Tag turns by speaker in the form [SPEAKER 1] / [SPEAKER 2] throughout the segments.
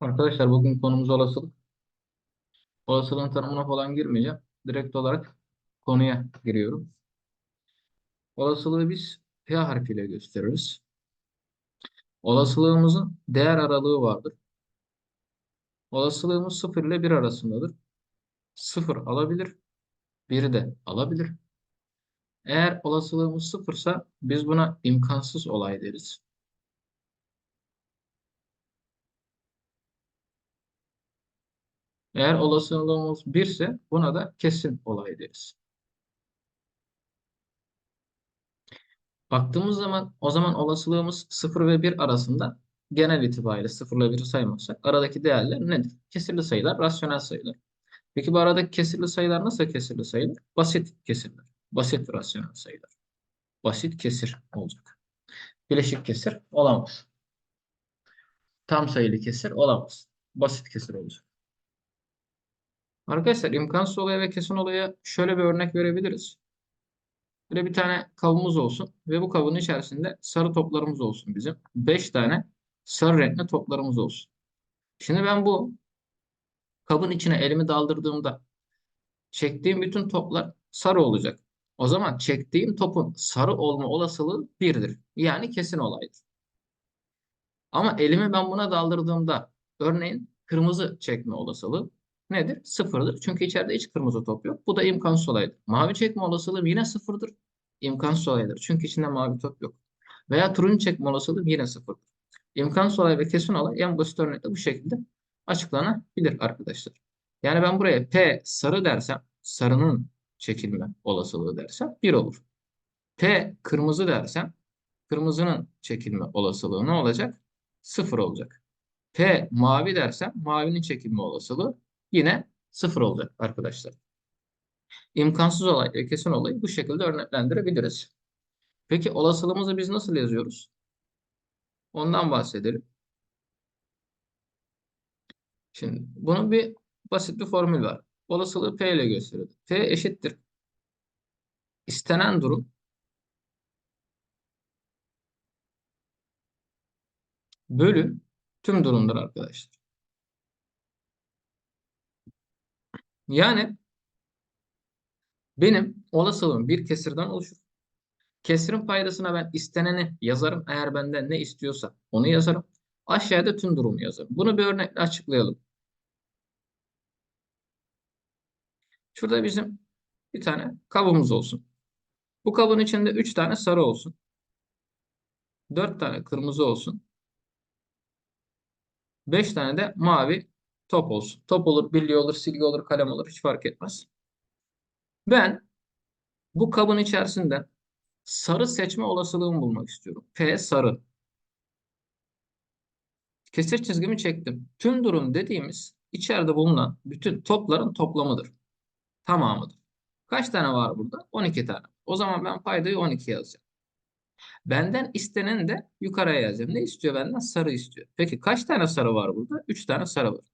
[SPEAKER 1] Arkadaşlar bugün konumuz olasılık. Olasılığın tanımına falan girmeyeceğim. Direkt olarak konuya giriyorum. Olasılığı biz P harfiyle gösteririz. Olasılığımızın değer aralığı vardır. Olasılığımız 0 ile 1 arasındadır. 0 alabilir, 1 de alabilir. Eğer olasılığımız 0 ise biz buna imkansız olay deriz. Eğer olasılığımız 1 ise buna da kesin olay deriz. Baktığımız zaman o zaman olasılığımız 0 ve 1 arasında genel itibariyle 0 ile 1'i saymazsak aradaki değerler nedir? Kesirli sayılar, rasyonel sayılar. Peki bu aradaki kesirli sayılar nasıl kesirli sayılar? Basit kesirler. Basit rasyonel sayılar. Basit kesir olacak. Bileşik kesir olamaz. Tam sayılı kesir olamaz. Basit kesir olacak. Arkadaşlar imkansız olaya ve kesin olaya şöyle bir örnek verebiliriz. Böyle bir tane kabımız olsun ve bu kabın içerisinde sarı toplarımız olsun bizim. 5 tane sarı renkli toplarımız olsun. Şimdi ben bu kabın içine elimi daldırdığımda çektiğim bütün toplar sarı olacak. O zaman çektiğim topun sarı olma olasılığı birdir. Yani kesin olaydır. Ama elimi ben buna daldırdığımda örneğin kırmızı çekme olasılığı nedir? Sıfırdır. Çünkü içeride hiç kırmızı top yok. Bu da imkansız olaydır. Mavi çekme olasılığı yine sıfırdır. İmkansız olaydır. Çünkü içinde mavi top yok. Veya turuncu çekme olasılığı yine sıfırdır. İmkansız olay ve kesin olay en basit örnekle bu şekilde açıklanabilir arkadaşlar. Yani ben buraya P sarı dersem sarının çekilme olasılığı dersem 1 olur. P kırmızı dersem kırmızının çekilme olasılığı ne olacak? 0 olacak. P mavi dersem mavinin çekilme olasılığı yine 0 olacak arkadaşlar. İmkansız olay ve kesin olayı bu şekilde örneklendirebiliriz. Peki olasılığımızı biz nasıl yazıyoruz? Ondan bahsedelim. Şimdi bunun bir basit bir formül var. Olasılığı P ile gösteriyor. P eşittir. İstenen durum bölü tüm durumdur arkadaşlar. Yani benim olasılığım bir kesirden oluşur. Kesirin paydasına ben isteneni yazarım. Eğer benden ne istiyorsa onu yazarım. Aşağıda tüm durumu yazarım. Bunu bir örnekle açıklayalım. Şurada bizim bir tane kabımız olsun. Bu kabın içinde 3 tane sarı olsun. 4 tane kırmızı olsun. 5 tane de mavi top olsun. Top olur, bilye olur, silgi olur, kalem olur hiç fark etmez. Ben bu kabın içerisinde sarı seçme olasılığımı bulmak istiyorum. P sarı. Kesir çizgimi çektim. Tüm durum dediğimiz içeride bulunan bütün topların toplamıdır. Tamamıdır. Kaç tane var burada? 12 tane. O zaman ben paydayı 12 yazacağım. Benden istenen de yukarıya yazacağım. Ne istiyor benden? Sarı istiyor. Peki kaç tane sarı var burada? 3 tane sarı var.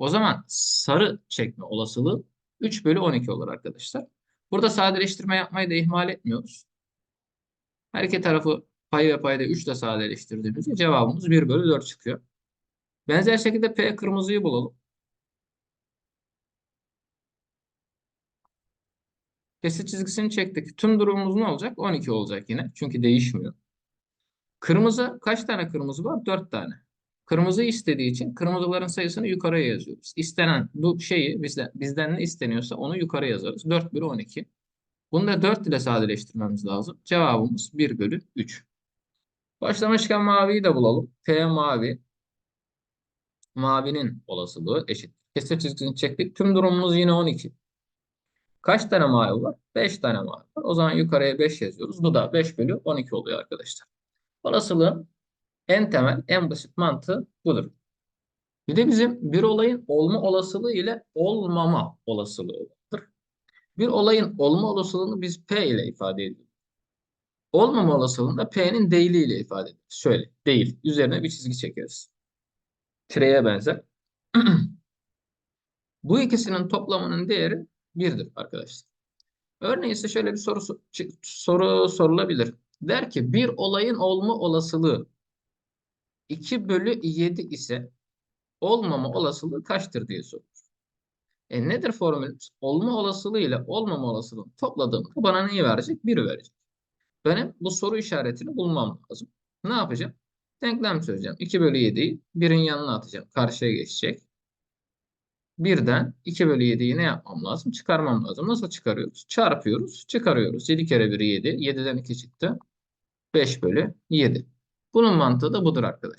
[SPEAKER 1] O zaman sarı çekme olasılığı 3 bölü 12 olur arkadaşlar. Burada sadeleştirme yapmayı da ihmal etmiyoruz. Her iki tarafı pay ve payda 3 ile sadeleştirdiğimizde cevabımız 1 bölü 4 çıkıyor. Benzer şekilde P kırmızıyı bulalım. Kesit çizgisini çektik. Tüm durumumuz ne olacak? 12 olacak yine. Çünkü değişmiyor. Kırmızı kaç tane kırmızı var? 4 tane. Kırmızı istediği için kırmızıların sayısını yukarıya yazıyoruz. İstenen bu şeyi bizden, bizden ne isteniyorsa onu yukarı yazarız. 4 bölü 12. Bunu da 4 ile sadeleştirmemiz lazım. Cevabımız 1 bölü 3. Başlamışken maviyi de bulalım. P mavi. Mavinin olasılığı eşit. Kesir çizgisini çektik. Tüm durumumuz yine 12. Kaç tane mavi var? 5 tane mavi var. O zaman yukarıya 5 yazıyoruz. Bu da 5 bölü 12 oluyor arkadaşlar. Olasılığın en temel, en basit mantığı budur. Bir de bizim bir olayın olma olasılığı ile olmama olasılığı vardır. Bir olayın olma olasılığını biz P ile ifade ediyoruz. Olmama olasılığını da P'nin değiliyle ifade ediyoruz. Şöyle, değil. Üzerine bir çizgi çekeriz. Tireye benzer. Bu ikisinin toplamının değeri 1'dir arkadaşlar. Örneğin ise şöyle bir soru soru sorulabilir. Der ki bir olayın olma olasılığı 2 bölü 7 ise olmama olasılığı kaçtır diye sorulur. E nedir formülümüz? Olma olasılığı ile olmama olasılığını topladığımda bana neyi verecek? 1 verecek. Benim bu soru işaretini bulmam lazım. Ne yapacağım? Denklem çözeceğim. 2 bölü 7'yi 1'in yanına atacağım. Karşıya geçecek. Birden 2 bölü 7'yi ne yapmam lazım? Çıkarmam lazım. Nasıl çıkarıyoruz? Çarpıyoruz, çıkarıyoruz. 7 kere 1 7. 7'den 2 çıktı. 5 bölü 7. Bunun mantığı da budur arkadaşlar.